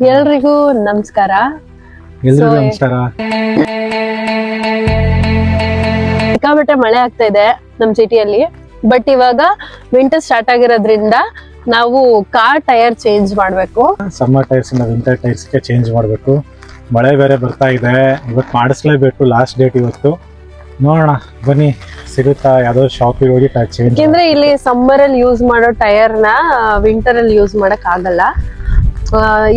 ಎಲ್ರಿಗೂ ನಮಸ್ಕಾರ. ಎಲ್ರಿಗೂ ನಮಸ್ಕಾರ. ಸಿಕ್ಕಾಪಟ್ಟೆ ಮಳೆ ಆಗ್ತಾ ಇದೆ ನಮ್ ಸಿಟಿಯಲ್ಲಿ. ಬಟ್ ಇವಾಗ ವಿಂಟರ್ ಸ್ಟಾರ್ಟ್ ಆಗಿರೋದ್ರಿಂದ ನಾವು ಕಾರ್ ಟೈರ್ ಚೇಂಜ್ ಮಾಡ್ಬೇಕು. ಸಮ್ಮರ್ ಟೈರ್ಸ್ ಇಂದ ವಿಂಟರ್ ಟೈರ್ಸ್ಗೆ ಚೇಂಜ್ ಮಾಡಬೇಕು. ಮಳೆ ಬೇರೆ ಬರ್ತಾ ಇದೆ. ಇವತ್ತು ಮಾಡಿಸ್ಲೇಬೇಕು ಲಾಸ್ಟ್ ಡೇಟ್ ಇವತ್ತು. ನೋಡೋಣ ಬನ್ನಿ ಸಿಗುತ್ತಾ? ಯಾವ್ದೋ ಶಾಪಿಗೆ ಹೋಗಿ ಟೈರ್ ಚೇಂಜ್ ಯಾಕೆಂದ್ರೆ ಇಲ್ಲಿ ಸಮ್ಮರ್ ಅಲ್ಲಿ ಯೂಸ್ ಮಾಡೋ ಟೈರ್ನ ವಿಂಟರ್ ಅಲ್ಲಿ ಯೂಸ್ ಮಾಡಕ್ ಆಗಲ್ಲ.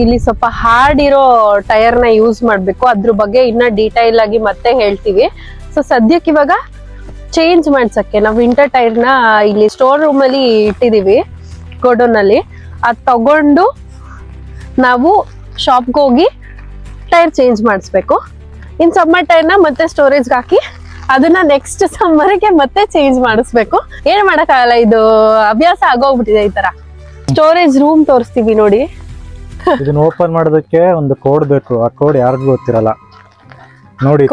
ಇಲ್ಲಿ ಸ್ವಲ್ಪ ಹಾರ್ಡ್ ಇರೋ ಟೈರ್ನ ಯೂಸ್ ಮಾಡ್ಬೇಕು. ಅದ್ರ ಬಗ್ಗೆ ಇನ್ನ ಡೀಟೈಲ್ ಆಗಿ ಮತ್ತೆ ಹೇಳ್ತೀವಿ. ಸೊ ಸದ್ಯಕ್ಕೆ ಇವಾಗ ಚೇಂಜ್ ಮಾಡ್ಸಕ್ಕೆ ನಾವು ವಿಂಟರ್ ಟೈರ್ನ ಇಲ್ಲಿ ಸ್ಟೋರ್ ರೂಮ್ ಅಲ್ಲಿ ಇಟ್ಟಿದೀವಿ ಗೋಡೌನ್ ಅಲ್ಲಿ ಅದ್ ತಗೊಂಡು ನಾವು ಶಾಪ್ಗೆ ಹೋಗಿ ಟೈರ್ ಚೇಂಜ್ ಮಾಡಿಸ್ಬೇಕು. ಇನ್ ಸಮ್ಮರ್ ಟೈರ್ನ ಮತ್ತೆ ಸ್ಟೋರೇಜ್ ಹಾಕಿ ಅದನ್ನ ನೆಕ್ಸ್ಟ್ ಸಮ್ಮರ್ಗೆ ಮತ್ತೆ ಚೇಂಜ್ ಮಾಡಿಸ್ಬೇಕು. ಏನ್ ಮಾಡಕ್ಕಾಗಲ್ಲ, ಇದು ಅಭ್ಯಾಸ ಆಗೋಗ್ಬಿಟ್ಟಿದೆ ಈ ತರ. ಸ್ಟೋರೇಜ್ ರೂಮ್ ತೋರಿಸ್ತೀವಿ ನೋಡಿ. ಇದನ್ನ ಓಪನ್ ಮಾಡೋದಕ್ಕೆ ಒಂದು ಕೋಡ್ ಬೇಕು. ಆ ಕೋಡ್ ಯಾರಿಗೂ ಗೊತ್ತಿರಲ್ಲ. ನೋಡಿ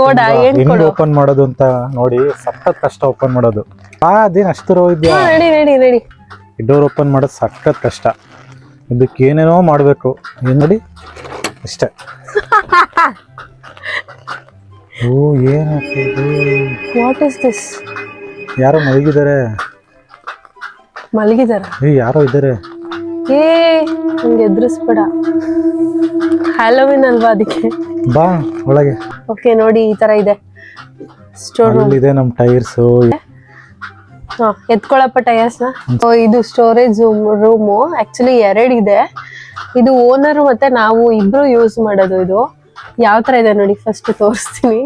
ಹೆಂಗ್ ಓಪನ್ ಮಾಡೋದು ಅಂತ ನೋಡಿ ಸಖತ್ ಕಷ್ಟ ಓಪನ್ ಮಾಡೋದು. ಆ ಅದೇನ್ ಅಷ್ಟು ಇದ್ಯಾ ಡೋರ್ ಓಪನ್ ಮಾಡೋದು ಸಖತ್ ಕಷ್ಟ. ಇದಕ್ಕೆ ಏನೇನೋ ಮಾಡಬೇಕು. ಏನ್ ನೋಡಿ ಅಷ್ಟೇ ಓ ಏನ್ ವಾಟ್ ಇಸ್ ದಿಸ್ ಯಾರೋ ಮಲಗಿದ್ದಾರೆ. ಮಲಗಿದ್ದಾರೆ ಯಾರೋ ಇದ್ದಾರೆ. ಏ ನಂಗೆ ಎದುರಿಸ್ಬೇಡ. ಹ್ಯಾಲೋವಿನ್ ಅಲ್ವಾ ಅದಕ್ಕೆ? ಬಾ ಒಳಗೆ. ಓಕೆ ನೋಡಿ ಈ ತರ ಇದೆ. ಸ್ಟೋರ್ ರೂಮ್ ನಮ್ಮ ಟೈರ್ಸ್ ಎತ್ಕೊಳ್ಳಪ್ಪ ಹಾ ಎತ್ಕೊಳಪ್ಪ ಟಯರ್ಸ್ನ. ಇದು ಸ್ಟೋರೇಜ್ ರೂಮು ಆಕ್ಚುಲಿ ಎರಡಿದೆ ಇದು. ಓನರ್ ಮತ್ತೆ ನಾವು ಇಬ್ರು ಯೂಸ್ ಮಾಡೋದು ಇದು. ಯಾವ ತರ ಇದೆ ನೋಡಿ ಫಸ್ಟ್ ತೋರಿಸ್ತೀನಿ.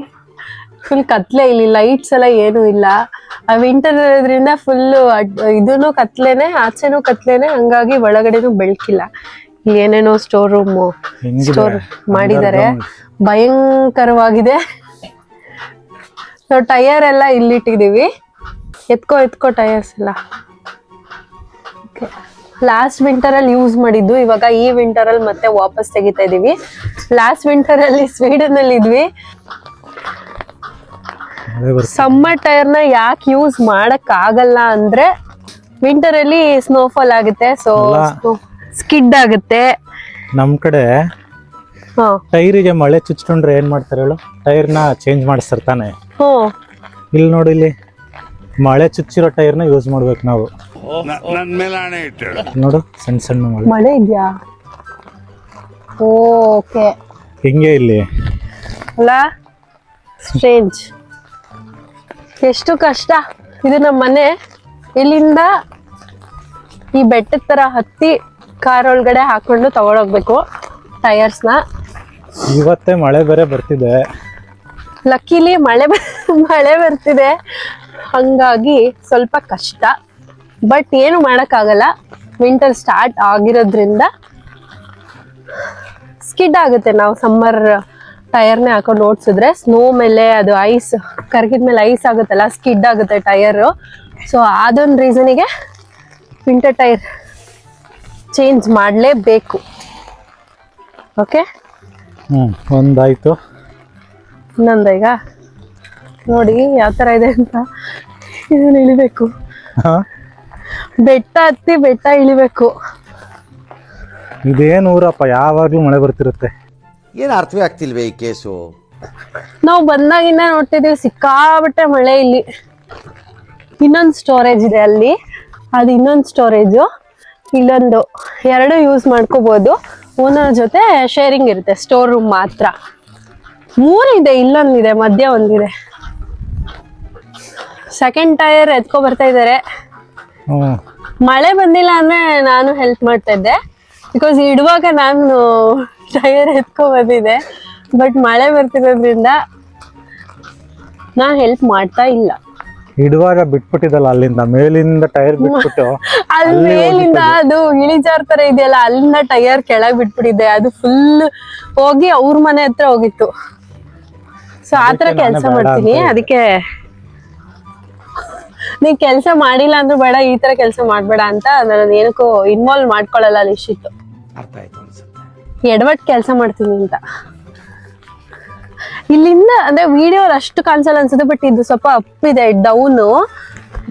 ಫುಲ್ ಕತ್ಲೆ ಇಲ್ಲಿ ಲೈಟ್ಸ್ ಎಲ್ಲ ಏನು ಇಲ್ಲ. ಆ ವಿಂಟರ್ ಇರೋದ್ರಿಂದ ಫುಲ್ ಇದೂನು ಕತ್ಲೆನೆ ಆಚೆನೂ ಕತ್ಲೆನೆ ಹಂಗಾಗಿ ಒಳಗಡೆನೂ ಬೆಳಕಿಲ್ಲ. ಇಲ್ಲಿ ಏನೇನೋ ಸ್ಟೋರ್ ರೂಮ್ ಸ್ಟೋರ್ ಮಾಡಿದ್ದಾರೆ. ಭಯಂಕರವಾಗಿದೆ. ಸೊ ಟೈರ್ ಎಲ್ಲ ಇಟ್ಟಿದೀವಿ ಎತ್ಕೋ ಎತ್ಕೋ ಟೈರ್ಸ್ ಎಲ್ಲ. ಲಾಸ್ಟ್ ವಿಂಟರ್ ಅಲ್ಲಿ ಯೂಸ್ ಮಾಡಿದ್ದು ಇವಾಗ ಈ ವಿಂಟರ್ ಅಲ್ಲಿ ಮತ್ತೆ ವಾಪಸ್ ತೆಗಿತಾ ಇದೀವಿ. ಲಾಸ್ಟ್ ವಿಂಟರ್ ಅಲ್ಲಿ ಸ್ವೀಡನ್ ಅಲ್ಲಿ ಇದ್ವಿ. ಸಮ್ಮರ್ ಟೈರ್ನ ಯಾಕೆ ಯೂಸ್ ಮಾಡಕ್ ಆಗಲ್ಲ ಅಂದ್ರೆ ವಿಂಟರ್ ಅಲ್ಲಿ ಸ್ನೋಫಾಲ್ ಆಗುತ್ತೆ ಸೊ ಸ್ಕಿಡ್ ಆಗುತ್ತೆ. ನಮ್ ಕಡೆ ಹಾ. ಟೈರಿಗೆ ಮಳೆ ಚುಚ್ಕೊಂಡ್ರೆ ಏನ್ ಮಾಡ್ತಾರೆ ಹೇಳು? ನ ಚೇಂಜ್ ಮಾಡಿಸ್ತಾರೆ ತಾನೆ. ಇಲ್ಲಿ ನೋಡಿ ಇಲ್ಲಿ ಮಳೆ ಚುಚ್ಚಿರೋ ನ ಯೂಸ್ ಮಾಡ್ಬೇಕು ನಾವು. ನೋಡು ಸಣ್ಣ ಸಣ್ಣ ಮಳೆ. ಮಳೆ ಇದೆಯಾ? ಓಕೆ ಹಿಂಗೆ ಇಲ್ಲಿ? ಅಲ್ಲ ಸ್ಟ್ರೇಂಜ್ ಎಷ್ಟು ಕಷ್ಟ. ಇದು ನಮ್ಮ ಮನೆ. ಇಲ್ಲಿಂದ ಈ ಬೆಟ್ಟದ ತರ ಹತ್ತಿ ಕಾರ್ ಒಳಗಡೆ ಹಾಕೊಂಡು ಟೈರ್ಸ್ನ ಇವತ್ತೇ ಮಳೆ ಬೇರೆ ಬರ್ತಿದೆ. ಲಕ್ಕಿಲಿ ಮಳೆ ಮಳೆ ಬರ್ತಿದೆ. ಹಂಗಾಗಿ ಸ್ವಲ್ಪ ಕಷ್ಟ. ಬಟ್ ಏನು ಮಾಡೋಕ್ಕಾಗಲ್ಲ. ವಿಂಟರ್ ಸ್ಟಾರ್ಟ್ ಆಗಿರೋದ್ರಿಂದ ಸ್ಕಿಡ್ ಆಗುತ್ತೆ. ನಾವು ಸಮ್ಮರ್ ಟೈರ್ನೇ ಹಾಕೊಂಡು ಓಡಿಸಿದ್ರೆ ಸ್ನೋ ಮೇಲೆ ಅದು ಐಸ್ ಕರಗಿದ ಮೇಲೆ ಐಸ್ ಆಗುತ್ತಲ್ಲ ಸ್ಕಿಡ್ ಆಗುತ್ತೆ ಟೈರು. ಸೊ ಅದೊಂದು ರೀಸನಿಗೆ ವಿಂಟರ್ ಟೈರ್ ಚೇಂಜ್ ಮಾಡಲೇಬೇಕು. ಓಕೆ ಒಂದಾಯ್ತು. ಇನ್ನೊಂದ ಈಗ ನೋಡಿ ಯಾವ ತರ ಇದೆ ಅಂತ ಇದನ್ನ ಇಳಿಬೇಕು. ಬೆಟ್ಟ ಹತ್ತಿ ಬೆಟ್ಟ ಇಳಿಬೇಕು. ಇದೇನು ಊರಪ್ಪ ಯಾವಾಗಲೂ ಮಳೆ ಬರ್ತಿರುತ್ತೆ. ಏನು ಅರ್ಥವೇ ಆಗ್ತಿಲ್ವೇ ಈ ಕೇಸು? ನಾವು ಬಂದಾಗಿಂದ ನೋಡ್ತಿದೀವಿ ಸಿಕ್ಕಾಬಿಟ್ಟೆ ಮಳೆ ಇಲ್ಲಿ. ಇನ್ನೊಂದು ಸ್ಟೋರೇಜ್ ಇದೆ ಅಲ್ಲಿ. ಅದು ಇನ್ನೊಂದು ಸ್ಟೋರೇಜು ಇಲ್ಲೊಂದು ಎರಡು ಯೂಸ್ ಮಾಡ್ಕೋಬಹುದು ಓನರ್ ಜೊತೆ ಶೇರಿಂಗ್ ಇರುತ್ತೆ ಸ್ಟೋರ್ ರೂಮ್ ಮಾತ್ರ. ಮೂರಿದೆ ಇಲ್ಲೊಂದಿದೆ ಮಧ್ಯ ಒಂದಿದೆ. ಸೆಕೆಂಡ್ ಟೈರ್ ಎತ್ಕೊ ಬರ್ತಾ ಇದ್ದಾರೆ ಮಳೆ ಬಂದಿಲ್ಲ ಅಂದ್ರೆ ನಾನು ಹೆಲ್ಪ್ ಮಾಡ್ತಾ ಇದ್ದೆ. ಬಿಕಾಸ್ ಇಡುವಾಗ ನಾನು ಟೈರ್ ಎತ್ಕೊ ಬಂದಿದ್ದೆ ಬಟ್ ಮಳೆ ಬರ್ತಿರೋದ್ರಿಂದ ನಾನು ಹೆಲ್ಪ್ ಮಾಡ್ತಾ ಇಲ್ಲ. ಇಡುವಾಗ ಬಿಟ್ಬಿಟ್ಟಿದಲ್ಲ ಅಲ್ಲಿಂದ ಮೇಲಿಂದ ಟೈರ್ ಬಿಟ್ಬಿಟ್ಟು ಅಲ್ಲಿ ಮೇಲಿಂದ ಅದು ಇಳಿಜಾರ್ ತರ ಇದೆಯಲ್ಲ ಅಲ್ಲಿಂದ ಟೈರ್ ಕೆಳಗ್ ಬಿಟ್ಬಿಟ್ಟಿದ್ದೆ. ಅದು ಫುಲ್ ಹೋಗಿ ಅವ್ರ ಮನೆ ಹತ್ರ ಹೋಗಿತ್ತು. ಸೊ ಆತರ ಕೆಲ್ಸ ಮಾಡ್ತೀನಿ. ಅದಕ್ಕೆ ನೀ ಕೆಲಸ ಮಾಡಿಲ್ಲ ಅಂದ್ರೂ ಬೇಡ ಈ ತರ ಕೆಲಸ ಮಾಡ್ಬೇಡ ಅಂತ ನಾನು ಏನಕ್ಕೂ ಇನ್ವಾಲ್ವ್ ಮಾಡ್ಕೊಳ್ಳಲ್ಲ ಇಷ್ಟಿತ್ತು ಅರ್ಥ ಆಯ್ತು ಅನ್ಸುತ್ತೆ. ಎಡವಟ್ ಕೆಲಸ ಮಾಡ್ತೀನಿ ಅಂತ. ಇಲ್ಲಿಂದ ಅಂದ್ರೆ ವಿಡಿಯೋ ಅಷ್ಟು ಕಾಣಿಸಲ್ಲ ಅನ್ಸುತ್ತೆ ಬಟ್ ಇದು ಸ್ವಲ್ಪ ಅಪ್ ಇದೆ ಡೌನು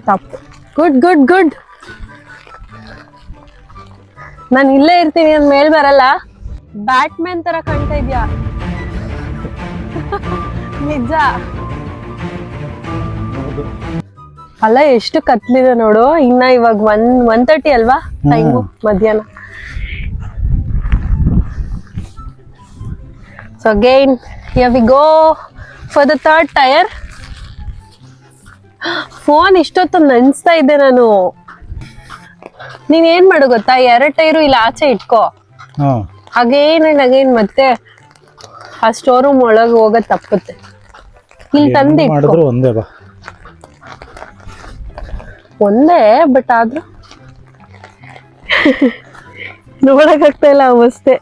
ತಪ್ಪು. ಗುಡ್ ಗುಡ್ ಗುಡ್ ನಾನು ಇಲ್ಲೇ ಇರ್ತೀನಿ ಅಂದ್ ಮೇಲ್ ಬರಲ್ಲ. ಬ್ಯಾಟ್ಮ್ಯಾನ್ ತರ ಕಾಣ್ತಾ ಇದ್ಯಾ? ನಿಜ. ಅಲ್ಲ ಎಷ್ಟು ಕತ್ಲಿದೆ ನೋಡು. ಇನ್ನ ಇವಾಗ ಒನ್ ಒನ್ ತರ್ಟಿ ಅಲ್ವಾ? ಟೈಮು ಮಧ್ಯಾಹ್ನ. So again, here we go for the third tire. Phone ಇಷ್ಟೊತ್ತು ನೆನ್ಸ್ತಾ ಇದ್ದೆ ನಾನು. ನೀನ್ ಏನ್ ಮಾಡು ಗೊತ್ತಾ? ಎರಡ್ ಟೈರು ಇಲ್ಲಿ ಆಚೆ ಇಟ್ಕೋ. ಅಗೇನ್ ಅಂಡ್ ಅಗೇನ್ ಮತ್ತೆ ಆ ಸ್ಟೋರ್ ರೂಮ್ ಒಳಗೆ ಹೋಗೋದ್ ತಪ್ಪುತ್ತೆ. ಇಲ್ಲಿ ತಂದು ಇಟ್ಕೋ ಒಂದೇ ಬಾ. ಒಂದೇ ಬಟ್ ಆದ್ರೂ. ನೋಡಕ್ಕಾಗ್ತಾ ಇಲ್ಲ ಅವಸ್ಥೆ.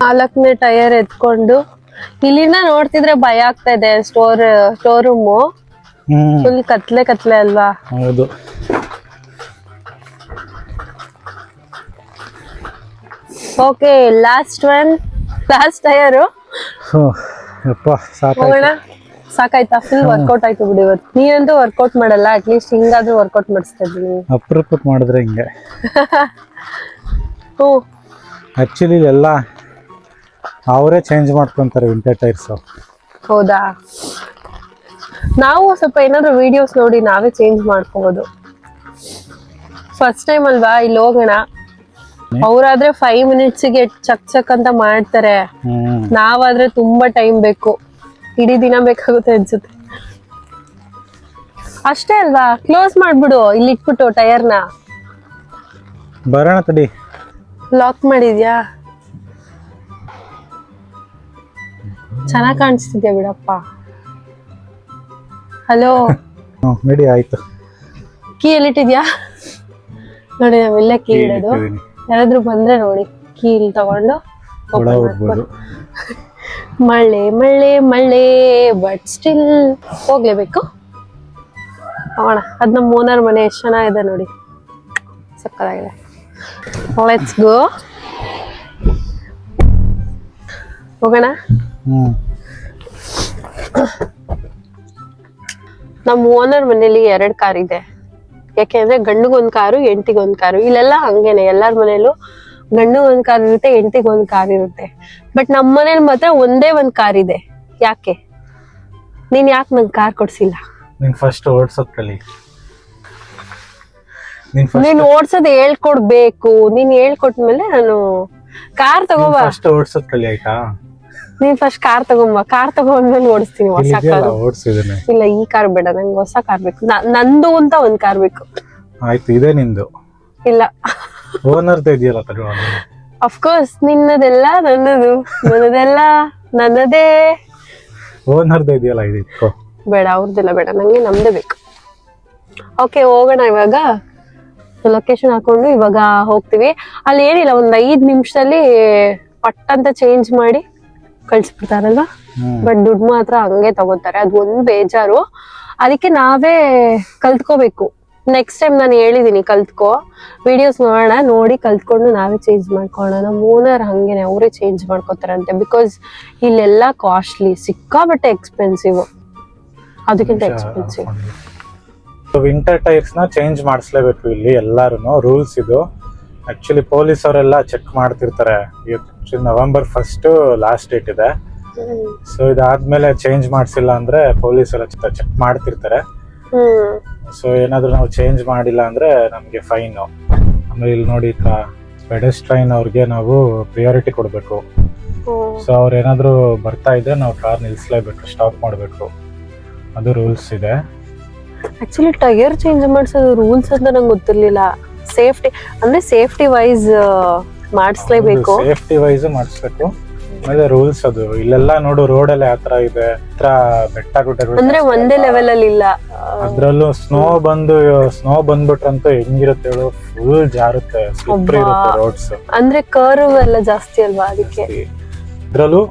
ನಾಲ್ಕನೇ ಟೈರ್ ಎತ್ಕೊಂಡು. ಇಲ್ಲಿಂದ ನೋಡ್ತಿದ್ರೆ ಭಯ ಆಗ್ತಾ ಇದೆ ಸ್ಟೋರ್ ಸ್ಟೋರ್ ರೂಮು ಫುಲ್ ಕತ್ಲೆ ಕತ್ಲೆ ಅಲ್ವಾ? ಹೌದು. Okay last one last tyre. ಯಪ್ಪ ಸಾಕಾಯ್ತು. ಸಾಕಾಯ್ತಾ? ಫುಲ್ ವರ್ಕೌಟ್ ಆಯ್ತು ಬಿಡಿ ಇವತ್ತು. ನೀನಂತೂ ವರ್ಕೌಟ್ ಮಾಡಲ್ಲ ಅಟ್ಲೀಸ್ಟ್ ಹಿಂಗಾದ್ರೂ ವರ್ಕೌಟ್ ಮಾಡಿಸ್ತಾ ಇದ್ದೀನಿ. ಅಪ್ರೂಪಕ್ಕೆ ಮಾಡಿದ್ರೆ ಹಿಂಗೆ. ಹ್ಞೂ ಆ್ಯಕ್ಚುಲಿ ಎಲ್ಲ ಅವರೇ ಚೇಂಜ್ ಮಾಡ್ಕೊಂತಾರೆ ವಿಂಟರ್ ಟೈರ್ಸ್ ಹೌದಾ? ನಾವು ಸ್ವಲ್ಪ ಏನಾದ್ರು ವಿಡಿಯೋಸ್ ನೋಡಿ ನಾವೇ ಚೇಂಜ್ ಮಾಡ್ಕೋಬಹುದು ಫಸ್ಟ್ ಟೈಮ್ ಅಲ್ವಾ ಇಲ್ಲಿ ಹೋಗೋಣ? ಅವ್ರಾದ್ರೆ ಫೈವ್ ಮಿನಿಟ್ಸ್ಗೆ ಚಕ್ ಚಕ್ ಅಂತ ಮಾಡ್ತಾರೆ. ನಾವಾದ್ರೆ ತುಂಬಾ ಟೈಮ್ ಬೇಕು. ಇಡೀ ದಿನ ಬೇಕಾಗುತ್ತೆ ಅನ್ಸುತ್ತೆ. ಅಷ್ಟೇ ಅಲ್ವಾ? ಕ್ಲೋಸ್ ಮಾಡ್ಬಿಡು ಇಲ್ಲಿ ಇಟ್ಬಿಟ್ಟು ಟೈರ್ನ ಬರೋಣ ತಡಿ. ಲಾಕ್ ಮಾಡಿದ್ಯಾ? ಚೆನ್ನಾಗ್ ಕಾಣಿಸ್ತಿದ್ಯಾ ಬಿಡಪ್ಪ. ಹಲೋ ನಡಿ ಆಯ್ತು. ಕೀ ಎಲ್ಲಿಟ್ಟಿದ್ಯಾ? ನೋಡಿ ನಾವೆಲ್ಲ ಕೀ ಇಡೋದು. ಯಾರಾದ್ರೂ ಬಂದ್ರೆ ನೋಡಿ ಕೀ ಇಲ್ಲಿ ತಗೊಂಡು. ಮಳೆ ಮಳೆ ಮಳೆ ಬಟ್ ಸ್ಟಿಲ್ ಹೋಗ್ಲೇಬೇಕು. ಹೋಗೋಣ. ಅದ್ ನಮ್ಮ ಓನರ್ ಮನೆ ಎಷ್ಟು ಚೆನ್ನಾಗಿದೆ ನೋಡಿ. ಸಕ್ಕದಾಗಿದೆ ಲೆಟ್ಸ್ ಗೋ ಹೋಗೋಣ. ನಮ್ಮ ಓನರ್ ಮನೇಲಿ ಎರಡ್ ಕಾರ್ ಇದೆ. ಯಾಕೆಂದ್ರೆ ಗಂಡಿಗೊಂದ್ ಕಾರು ಎಂಟಿಗೊಂದ್ ಕಾರು ಇಲ್ಲೆಲ್ಲ ಹಂಗೇನೆ. ಎಲ್ಲಾರ ಮನೇಲೂ ಗಂಡು ಒಂದ್ ಕಾರ್ ಇರುತ್ತೆ ಎಂಟಿಗೆ ಒಂದ್ ಕಾರ್ ಇರುತ್ತೆ. ಬಟ್ ನಮ್ಮ ಮನೇಲಿ ಮಾತ್ರ ಒಂದೇ ಒಂದ್ ಕಾರ್ ಇದೆ. ಯಾಕೆ? ನೀನ್ ಯಾಕೆ ನಂಗೆ ಕಾರ್ ಕೊಡ್ಸಿಲ್ಲ? ನೀನ್ ಫಸ್ಟ್ ಓಡ್ಸೋದ್ ಕಲಿ ನೀನ್ ನೀನ್ ಓಡ್ಸೋದ್ ಹೇಳ್ಕೊಡ್ಬೇಕು. ನೀನ್ ಹೇಳ್ಕೊಟ್ಮೇಲೆ ನಾನು ಕಾರ್ ತಗೋಬಾ. ಫಸ್ಟ್ ಓಡ್ಸೋದ್ ಕಲಿ ಆಯ್ತಾ? ನೀನ್ ಫಸ್ಟ್ ಕಾರ್ ತಗೊಂಬ. ಕಾರ್ ತಗೊಂಡ್ಮೇಲೆ ಓಡಿಸ್ತೀನಿ ಹೊಸ ಕಾರ್ ಕಾರು ಇಲ್ಲ ಈ ಕಾರ್ ಬೇಡ ನಂಗೆ ಹೊಸ ಕಾರ್ ಬೇಕು. ನಂದು ಅಂತ ಒಂದ್ ಕಾರ್ ಬೇಕು. ಆಯ್ತು ಇದೇ ನಿಂದು. ಇಲ್ಲ. ಓನರ್ ಇದೆಯಲ್ಲ ಕೋರ್ಸ್ ಅಫ್ಕೋರ್ಸ್ ನಿನ್ನದೆಲ್ಲ ನನ್ನದು. ನನ್ನದೆಲ್ಲ ನನ್ನದೇ. ಓನರ್ದು ಇದೆಯಲ್ಲ ಇದು ಇಟ್ಕೋ. ಬೇಡ ಅವ್ರದ್ದೆಲ್ಲ ಬೇಡ ನಂಗೆ ನಮ್ದೇ ಬೇಕು. ಓಕೆ ಹೋಗೋಣ ಇವಾಗ. ಲೊಕೇಶನ್ ಹಾಕೊಂಡು ಇವಾಗ ಹೋಗ್ತೀವಿ. ಅಲ್ಲಿ ಏನಿಲ್ಲ ಒಂದ್ ಐದ್ ನಿಮಿಷದಲ್ಲಿ ಪಟ್ ಅಂತ ಚೇಂಜ್ ಮಾಡಿ ಕಳ್ಸ್ಬಿಡ್ತಾರಲ್ವಾ? ಬಟ್ ದುಡ್ಡು ಮಾತ್ರ ಹಂಗೆ ತಗೋತಾರೆ. ಅದು ಒಂದು ಬೇಜಾರು. ಅದಕ್ಕೆ ನಾವೇ ಕಲ್ತ್ಕೋಬೇಕು. ನೆಕ್ಸ್ಟ್ ಟೈಮ್ ನಾನು ಹೇಳಿದೀನಿ ಕಲ್ತ್ಕೋ. ವಿಡಿಯೋಸ್ ನೋಡೋಣ ನೋಡಿ ಕಲ್ತ್ಕೊಂಡು ನಾವೇ ಚೇಂಜ್ ಮಾಡ್ಕೊಳ್ಳೋಣ. ನಮ್ಮ ಓನರ್ ಹಂಗೇನೆ ಅವರೇ ಚೇಂಜ್ ಮಾಡ್ಕೋತಾರಂತೆ. ಬಿಕಾಸ್ ಇಲ್ಲೆಲ್ಲ ಕಾಸ್ಟ್ಲಿ ಸಿಕ್ಕಾಬಟ್ಟೆ ಎಕ್ಸ್ಪೆನ್ಸಿವ್ ಅದಕ್ಕಿಂತ ಎಕ್ಸ್ಪೆನ್ಸಿವ್ ವಿಂಟರ್ ಟೈರ್ಸ್ನ ಚೇಂಜ್ ಮಾಡಿಸ್ಲೇಬೇಕು ಇಲ್ಲಿ ಎಲ್ಲಾರು ರೂಲ್ಸ್ ಇದು. ಆಕ್ಚುಲಿ ಪೊಲೀಸ್ ಅವರೆಲ್ಲ ಚೆಕ್ ಮಾಡ್ತಿರ್ತಾರೆ. ನವೆಂಬರ್ ಫಸ್ಟ್ ಲಾಸ್ಟ್ ಡೇಟ್ ಇದೆ. ಸೊ ಇದಾದ್ಮೇಲೆ ಚೇಂಜ್ ಮಾಡಿಸಿಲ್ಲ ಅಂದ್ರೆ ಪೊಲೀಸ್ ಎಲ್ಲ ಚೆಕ್ ಮಾಡ್ತಿರ್ತಾರೆ. ಸೊ ಏನಾದ್ರು ನಾವು ಚೇಂಜ್ ಮಾಡಿಲ್ಲ ಅಂದ್ರೆ ನಮಗೆ ಫೈನ್ ಆಮೇಲೆ ಇಲ್ಲಿ ನೋಡಿ ಪೆಡೆಸ್ಟ್ರೈನ್ ಅವ್ರಿಗೆ ನಾವು ಪ್ರಿಯಾರಿಟಿ ಕೊಡಬೇಕು. ಸೊ ಅವ್ರು ಏನಾದರೂ ಬರ್ತಾ ಇದ್ರೆ ನಾವು ಕಾರ್ ನಿಲ್ಸ್ಲೇಬೇಕು ಸ್ಟಾಪ್ ಮಾಡಬೇಕು. ಅದು ರೂಲ್ಸ್ ಇದೆ. ಆಕ್ಚುಲಿ ಟೈರ್ ಚೇಂಜ್ ಮಾಡಿಸೋದು ರೂಲ್ಸ್ ಅಂತ ನಂಗೆ ಗೊತ್ತಿರ್ಲಿಲ್ಲ. ಸೇಫ್ಟಿ ಅಂದ್ರೆ ಸೇಫ್ಟಿ ವೈಸ್ ಮಾಡಿಸ್ಲೇಬೇಕು. ಸೇಫ್ಟಿ ವೈಸ್ ಮಾಡಿಸ್ಬೇಕು. ಆಮೇಲೆ ರೂಲ್ಸ್ ಅದು. ಇಲ್ಲೆಲ್ಲ ನೋಡು ರೋಡ್ ಅಲ್ಲಿ ಆತರ ಇದೆ. ಹತ್ರ ಬೆಟ್ಟ ಗುಡ್ಡಗಳು ಅಂದ್ರೆ ಒಂದೇ? ಲೆವೆಲ್ ಅಲ್ಲಿ ಇಲ್ಲ ಅದ್ರಲ್ಲೂ ಸ್ನೋ ಬಂದು ಸ್ನೋ ಬಂದ್ಬಿಟ್ರಂತೂ ಹೆಂಗಿರುತ್ತೆ ಹೇಳು? ಫುಲ್ ಜಾರುತ್ತೆ. ಸ್ಲಿಪ್ರಿ. ಇರುತ್ತೆ ರೋಡ್ಸ್ ಅಂದ್ರೆ ಕರ್ವ್ ಎಲ್ಲ ಜಾಸ್ತಿ ಅಲ್ವಾ ಅದಕ್ಕೆ? ಇದ್ರಲ್ಲೂ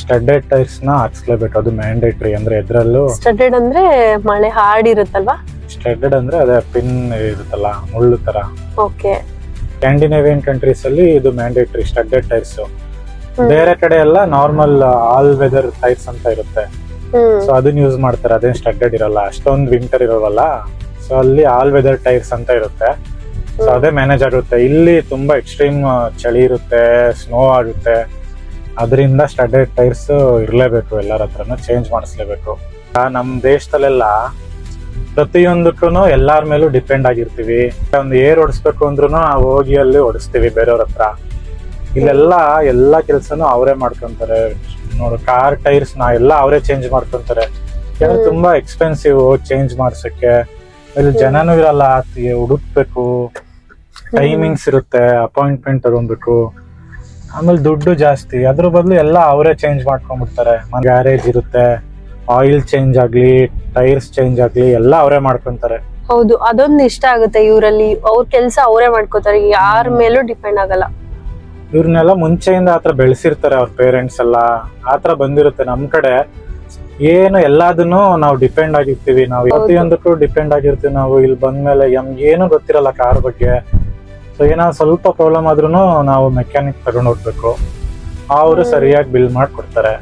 ಸ್ಟಡ್ಡೆಡ್ ಟೈರ್ಸ್ನ ಹಾಕ್ಸ್ಲೇಬೇಕು. ಅದು ಮ್ಯಾಂಡೇಟ್ರಿ ಅಂದ್ರೆ ಇದ್ರಲ್ಲೂ ಸ್ಟಡೆಡ್ ಅಂದ್ರೆ ಮಳೆ ಹಾಡಿರುತ್ತಲ್ವಾ ಸ್ಟಡ್ಡೆಡ್ ಅಂದ್ರೆ ಅದೇ ಪಿನ್ ಇರುತ್ತಲ್ಲ ಮುಳ್ಳು ತರ. ಓಕೆ ಸ್ಕ್ಯಾಂಡಿನೇವಿಯನ್ ಕಂಟ್ರೀಸ್ ಅಲ್ಲಿ ಇದು ಮ್ಯಾಂಡೇಟರಿ ಸ್ಟಡ್ಡೆಡ್ ಟೈರ್ಸ್ ಬೇರೆ ಕಡೆ ಎಲ್ಲ ನಾರ್ಮಲ್ ಆಲ್ ವೆದರ್ ಟೈರ್ಸ್ ಅಂತ ಇರುತ್ತೆ. ಸೊ ಅದನ್ನ ಯೂಸ್ ಮಾಡ್ತಾರೆ ಅದೇನ್ ಸ್ಟಡ್ಡೆಡ್ ಇರಲ್ಲ. ಅಷ್ಟೊಂದು ವಿಂಟರ್ ಇರೋವಲ್ಲ. ಸೊ ಅಲ್ಲಿ ಆಲ್ ವೆದರ್ ಟೈರ್ಸ್ ಅಂತ ಇರುತ್ತೆ. ಸೊ ಅದೇ ಮ್ಯಾನೇಜ್ ಆಗುತ್ತೆ. ಇಲ್ಲಿ ತುಂಬಾ ಎಕ್ಸ್ಟ್ರೀಮ್ ಚಳಿ ಇರುತ್ತೆ ಸ್ನೋ ಆಗುತ್ತೆ. ಅದರಿಂದ ಸ್ಟಡೆಡ್ ಟೈರ್ಸ್ ಇರಲೇಬೇಕು ಎಲ್ಲರ ಹತ್ರನೂ ಚೇಂಜ್ ಮಾಡಿಸ್ಲೇಬೇಕು. ನಮ್ಮ ನಮ್ ದೇಶದಲ್ಲೆಲ್ಲ ಪ್ರತಿಯೊಂದಕ್ಕೂ ಎಲ್ಲಾರ ಮೇಲೂ ಡಿಪೆಂಡ್ ಆಗಿರ್ತೀವಿ. ಒಂದು ಏರ್ ಓಡಿಸ್ಬೇಕು ಅಂದ್ರೂ ನಾವು ಹೋಗಿ ಅಲ್ಲಿ ಓಡಿಸ್ತೀವಿ ಬೇರೆಯವ್ರ ಹತ್ರ. ಇಲ್ಲೆಲ್ಲ ಎಲ್ಲಾ ಕೆಲ್ಸನೂ ಅವರೇ ಮಾಡ್ಕೊಂತಾರೆ. ನೋಡು ಕಾರ್ ಟೈರ್ಸ್ನ ಎಲ್ಲ ಅವರೇ ಚೇಂಜ್ ಮಾಡ್ಕೊಂತಾರೆ. ಯಾಕಂದ್ರೆ ತುಂಬಾ ಎಕ್ಸ್ಪೆನ್ಸಿವ್ ಚೇಂಜ್ ಮಾಡ್ಸಕ್ಕೆ. ಇಲ್ಲಿ ಜನನೂ ಇರಲ್ಲ ಹುಡುಕ್ಬೇಕು. ಟೈಮಿಂಗ್ಸ್ ಇರುತ್ತೆ ಅಪಾಯಿಂಟ್ಮೆಂಟ್ ತಗೊಂಡ್ಬೇಕು ಆಮೇಲೆ ದುಡ್ಡು ಜಾಸ್ತಿ. ಅದ್ರ ಬದಲು ಎಲ್ಲ ಅವರೇ ಚೇಂಜ್ ಮಾಡ್ಕೊಂಡ್ಬಿಡ್ತಾರೆ. ಗ್ಯಾರೇಜ್ ಇರುತ್ತೆ. ಆಯಿಲ್ ಚೇಂಜ್ ಆಗ್ಲಿ ಟೈರ್ಸ್ ಚೇಂಜ್ ಆಗ್ಲಿ ಎಲ್ಲ ಅವರೇ ಮಾಡ್ಕೊಂತಾರೆ. ಹೌದು ಅದೊಂದು ಇಷ್ಟ ಆಗುತ್ತೆ ಇವರಲ್ಲಿ. ಅವ್ರ ಕೆಲಸ ಅವರೇ ಮಾಡ್ಕೋತಾರೆ ಯಾರ ಮೇಲೂ ಡಿಪೆಂಡ್ ಆಗಲ್ಲ. ಇವ್ರನ್ನೆಲ್ಲ ಮುಂಚೆಯಿಂದ ಆತರ ಬೆಳೆಸಿರ್ತಾರೆ ಅವ್ರ ಪೇರೆಂಟ್ಸ್ ಎಲ್ಲ. ಆತರ ಬಂದಿರುತ್ತೆ ನಮ್ ಕಡೆ. ಏನು ಎಲ್ಲದನ್ನು ನಾವು ಡಿಪೆಂಡ್ ಆಗಿರ್ತೀವಿ. ನಾವು ಪ್ರತಿಯೊಂದಕ್ಕೂ ಡಿಪೆಂಡ್ ಆಗಿರ್ತೀವಿ ನಾವು. ಇಲ್ಲಿ ಬಂದ್ಮೇಲೆ ಏನು ಗೊತ್ತಿರಲ್ಲ ಕಾರ್ ಬಗ್ಗೆ. ಸೊ ಏನೋ ಸ್ವಲ್ಪ ಪ್ರಾಬ್ಲಮ್ ಆದ್ರೂ ನಾವು ಮೆಕ್ಯಾನಿಕ್ ತಗೊಂಡು ಹೋಗ್ಬೇಕು. ಅವರು ಸರಿಯಾಗಿ ಬಿಲ್ ಮಾಡ್ಕೊಡ್ತಾರೆ.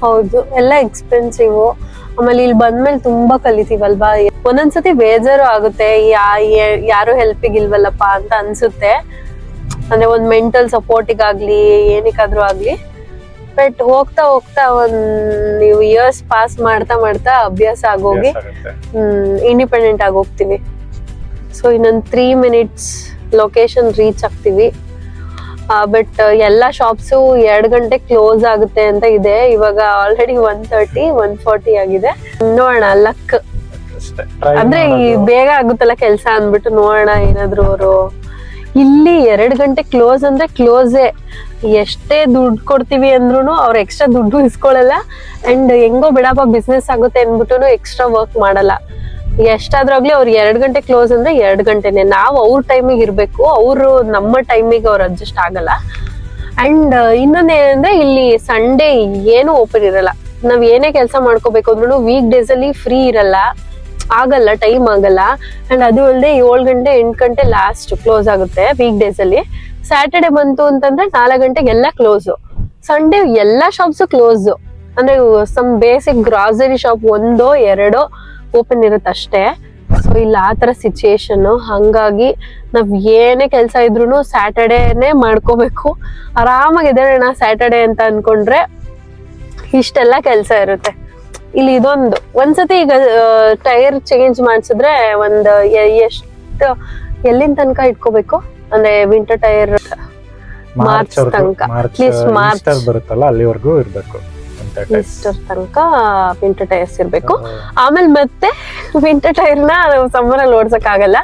ಹೌದು ಎಲ್ಲ ಎಕ್ಸ್ಪೆನ್ಸಿವ್ ಆಮೇಲೆ ಇಲ್ಲಿ ಬಂದ್ಮೇಲೆ ತುಂಬಾ ಕಲಿತೀವಲ್ವಾ? ಒಂದೊಂದ್ಸತಿ ಬೇಜಾರು ಆಗುತ್ತೆ ಯಾ- ಯಾರು ಹೆಲ್ಪಿಗೆ ಇಲ್ವಲ್ಲಪ್ಪ ಅಂತ ಅನ್ಸುತ್ತೆ. ಅಂದ್ರೆ ಒಂದ್ ಮೆಂಟಲ್ ಸಪೋರ್ಟಿಗಾಗ್ಲಿ ಏನಕ್ಕಾದ್ರೂ ಆಗ್ಲಿ. ಬಟ್ ಹೋಗ್ತಾ ಹೋಗ್ತಾ ಒಂದ್ ನೀವು ಇಯರ್ಸ್ ಪಾಸ್ ಮಾಡ್ತಾ ಮಾಡ್ತಾ ಅಭ್ಯಾಸ ಆಗೋಗಿ ಹ್ಮ್ ಇಂಡಿಪೆಂಡೆಂಟ್ ಆಗಿ ಹೋಗ್ತೀವಿ. ಸೊ ಇನ್ನೊಂದು ತ್ರೀ ಮಿನಿಟ್ಸ್ ಲೊಕೇಶನ್ ರೀಚ್ ಆಗ್ತೀವಿ. ಬಟ್ ಎಲ್ಲ ಶಾಪ್ಸು ಎರಡು ಗಂಟೆ ಕ್ಲೋಸ್ ಆಗುತ್ತೆ ಅಂತ ಇದೆ. ಇವಾಗ already one thirty one forty ಆಗಿದೆ. ನೋಡೋಣ ಲಕ್ ಅಂದ್ರೆ ಈ ಬೇಗ ಆಗುತ್ತಲ್ಲ ಕೆಲಸ ಅಂದ್ಬಿಟ್ಟು ನೋಡೋಣ ಏನಾದ್ರು ಅವರು. ಇಲ್ಲಿ ಎರಡು ಗಂಟೆ ಕ್ಲೋಸ್ ಅಂದ್ರೆ ಕ್ಲೋಸೇ ಎಷ್ಟೇ ದುಡ್ಡು ಕೊಡ್ತೀವಿ ಅಂದ್ರೂ ಅವ್ರು ಎಕ್ಸ್ಟ್ರಾ ದುಡ್ಡು ಇಸ್ಕೊಳಲ್ಲ. ಅಂಡ್ ಹೆಂಗೋ ಬಿಡಪ್ಪ ಬಿಸ್ನೆಸ್ ಆಗುತ್ತೆ ಅಂದ್ಬಿಟ್ಟು ಎಕ್ಸ್ಟ್ರಾ ವರ್ಕ್ ಮಾಡಲ್ಲ. ಎಷ್ಟಾದ್ರಾಗ್ಲಿ ಅವ್ರು ಎರಡ್ ಗಂಟೆ ಕ್ಲೋಸ್ ಅಂದ್ರೆ ಎರಡ್ ಗಂಟೆನೆ. ನಾವು ಅವ್ರ ಟೈಮಿಗೆ ಇರ್ಬೇಕು, ಅವರು ನಮ್ಮ ಟೈಮಿಗೆ ಅವ್ರು ಅಡ್ಜಸ್ಟ್ ಆಗಲ್ಲ. ಅಂಡ್ ಇನ್ನೊಂದೇನಂದ್ರೆ ಇಲ್ಲಿ ಸಂಡೇ ಏನು ಓಪನ್ ಇರಲ್ಲ. ನಾವ್ ಏನೇ ಕೆಲಸ ಮಾಡ್ಕೋಬೇಕು ಅಂದ್ರೂ ವೀಕ್ ಡೇಸ್ ಅಲ್ಲಿ ಫ್ರೀ ಇರಲ್ಲ. ಆಗಲ್ಲ ಟೈಮ್ ಆಗಲ್ಲ. ಅಂಡ್ ಅದು ಅಲ್ಲದೆ ಏಳು ಗಂಟೆ, ಎಂಟು ಗಂಟೆ ಲಾಸ್ಟ್ ಕ್ಲೋಸ್ ಆಗುತ್ತೆ ವೀಕ್ ಡೇಸ್ ಅಲ್ಲಿ. ಸ್ಯಾಟರ್ಡೆ ಬಂತು ಅಂತಂದ್ರೆ ನಾಲ್ಕು ಗಂಟೆಗೆ ಎಲ್ಲ ಕ್ಲೋಸ್ ಸಂಡೇ ಎಲ್ಲಾ ಶಾಪ್ಸ್ ಕ್ಲೋಸ್ ಅಂದ್ರೆ ಸಮ್ ಬೇಸಿಕ್ ಗ್ರಾಸರಿ ಶಾಪ್ ಒಂದೋ, ಎರಡೋ ಓಪನ್ ಇರುತ್ತೆ ಅಷ್ಟೇ ಸೊ ಇಲ್ಲಿ ಆ ತರ ಸಿಚುಯೇಷನ್ ಹಂಗಾಗಿ ನಾವ್ ಏನೇ ಕೆಲಸ ಇದ್ರು ಸ್ಯಾಟರ್ಡೇನೆ ಮಾಡ್ಕೋಬೇಕು. ಆರಾಮಾಗಿ ಎದ್ದೇಳೋಣ ಸ್ಯಾಟರ್ಡೆ ಅಂತ ಅನ್ಕೊಂಡ್ರೆ ಇಷ್ಟೆಲ್ಲ ಕೆಲಸ ಇರುತ್ತೆ. ಇಲ್ಲಿ ಇದೊಂದು. ಒಂದ್ಸತಿ ಈಗ ಟೈರ್ ಚೇಂಜ್ ಮಾಡಿಸಿದ್ರೆ ಒಂದ್ ಎಷ್ಟು ಎಲ್ಲಿನ ತನಕ ಇಟ್ಕೋಬೇಕು? ಅಂದ್ರೆ ವಿಂಟರ್ ಟೈರ್ ಮಾರ್ಚ್ ತನಕ. ಮಾರ್ಚ್ ಅಟ್ಲೀಸ್ಟ್ ಮಾರ್ಚ್ ಬರುತ್ತಲ್ಲ ಅಲ್ಲಿವರೆಗೂ ಇರ್ಬೇಕು. ಅಂತ ತನಕ ವಿಂಟರ್ ಟೈರ್ಸ್ ಇರ್ಬೇಕು. ಆಮೇಲೆ ಮತ್ತೆ ವಿಂಟರ್ ಟೈರ್ನ ಸಮ್ಮರ್ ಅಲ್ಲಿ ಓಡ್ಸಕ್ ಆಗಲ್ಲ.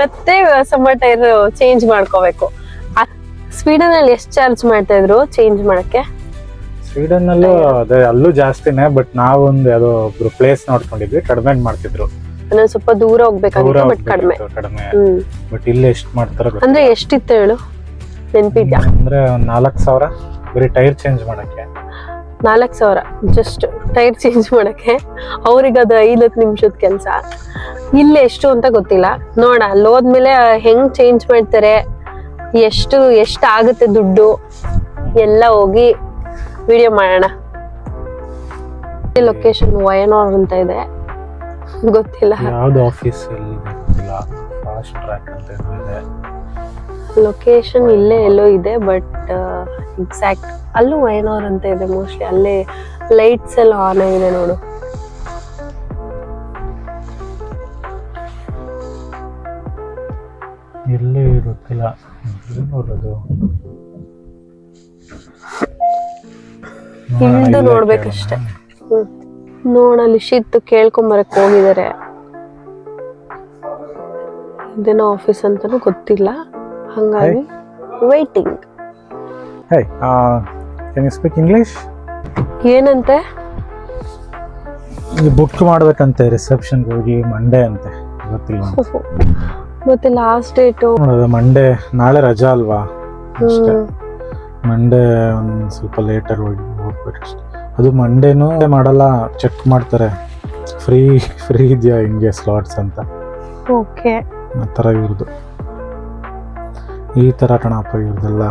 ಮತ್ತೆ ಸಮ್ಮರ್ ಟೈರ್ ಚೇಂಜ್ ಮಾಡ್ಕೋಬೇಕು. ಸ್ವೀಡನ್ ಅಲ್ಲಿ ಎಷ್ಟು ಚಾರ್ಜ್ ಮಾಡ್ತಾ ಇದ್ರು ಚೇಂಜ್ ಮಾಡಕ್ಕೆ? ಸ್ವೀಡನ್ ಅಲ್ಲೂ ಅದೇ ಅಲ್ಲೂ ಜಾಸ್ತಿನೇ ಬಟ್ ನಾವು ಒಂದು ಯಾವ್ದೋ ಒಬ್ರು ಪ್ಲೇಸ್ ನೋಡ್ಕೊಂಡಿದ್ವಿ ಕಡಿಮೆ ಮಾಡ್ತಿದ್ರು. ಅಂದ್ರೆ ಸ್ವಲ್ಪ ದೂರ ಹೋಗ್ಬೇಕಂತ ಹೋಗ್ಬೇಕಾಗಿತ್ತು ಬಟ್ ಕಡಿಮೆ. ಕಡಿಮೆ. ಬಟ್ ಇಲ್ಲಿ ಎಷ್ಟು ಮಾಡ್ತಾರೆ ಅಂದ್ರೆ ಎಷ್ಟಿತ್ತು ಹೇಳು? ನೆನ್ಪಿದ್ಯಾ? ಅಂದ್ರೆ ಒಂದ್ ನಾಲ್ಕ್ ಸಾವಿರ ಬರೀ ಟೈರ್ ಚೇಂಜ್ ಮಾಡಕ್ಕೆ. ನಾಲ್ಕು ಸಾವಿರ. ಜಸ್ಟ್ ಟೈರ್ ಚೇಂಜ್ ಮಾಡೋಕ್ಕೆ ಅವ್ರಿಗೆ ಅದು ಐವತ್ತು ನಿಮಿಷದ ಕೆಲಸ. ಇಲ್ಲಿ ಎಷ್ಟು ಅಂತ ಗೊತ್ತಿಲ್ಲ. ನೋಡ, ಅಲ್ಲಿ ಹೋದ್ಮೇಲೆ ಹೆಂಗ್ ಚೇಂಜ್ ಮಾಡ್ತಾರೆ, ಎಷ್ಟು ಎಷ್ಟು ಆಗುತ್ತೆ ದುಡ್ಡು, ಎಲ್ಲ ಹೋಗಿ ವಿಡಿಯೋ ಮಾಡೋಣ. ಲೊಕೇಶನ್ ವಯನೋರ್ ಅಂತ ಇದೆ. ಗೊತ್ತಿಲ್ಲ. ಯಾವ್ದು ಆಫೀಸ್ ಫಾಸ್ಟ್ ಟ್ರ್ಯಾಕ್ ಅಂತ ಇದೆ. ಲೊಕೇಶನ್ ಇಲ್ಲೇ ಎಲ್ಲೋ ಇದೆ ಬಟ್ ಎಕ್ಸಾಕ್ಟ್ ಅಲ್ಲೂ ವಯನಾರ್ ಅಂತ ಇದೆ ಮೋಸ್ಟ್ಲಿ ಅಲ್ಲೇ ಲೈಟ್ಸ್ ಎಲ್ಲ ಆನ್ ಆಗಿದೆ ನೋಡು. ಎಲ್ಲಿ ಗೊತ್ತಿಲ್ಲ ನೋಡೋದು ಇಳ್ದು ನೋಡ್ಬೇಕಷ್ಟೆ. ನೋಡಲ್ಲಿ ಶಿತ್ತು ಕೇಳ್ಕೊಂಬರಕ್ ಹೋಗಿದ್ದಾರೆ ಇದೇನೋ ಆಫೀಸ್ ಅಂತಾನು ಗೊತ್ತಿಲ್ಲ. ಹಂಗಾಗಿ waiting hey can you speak English ಏನಂತೆ? ಬುಕ್ ಮಾಡ್ಬೇಕಂತೆ ರಿಸೆಪ್ಷನ್ಗೆ ಹೋಗಿ ಮಂಡೇ ಅಂತೆ. ಗೊತ್ತಿಲ್ಲ. ಮತ್ತೆ ಲಾಸ್ಟ್ ಡೇಟು ಮಂಡೇ ನಾಳೆ ರಜಾ ಅಲ್ವಾ? ಮಂಡೇ ಒಂದು ಸ್ವಲ್ಪ ಲೇಟರ್ ಹೋಗಿ ಹೋಗ್ಬೇಕಷ್ಟೆ. ಅದು ಮಂಡೇನೂ ಮಾಡಲ್ಲ ಚೆಕ್ ಮಾಡ್ತಾರೆ. ಫ್ರೀ ಫ್ರೀ ಇದೆಯಾ ಹಿಂಗೆ ಸ್ಲಾಟ್ಸ್ ಅಂತ. ಓಕೆ ಆ ಥರ ಇವ್ರದ್ದು ಈ ಥರ ಕಣಪ್ಪ ಇವ್ರದ್ದೆಲ್ಲ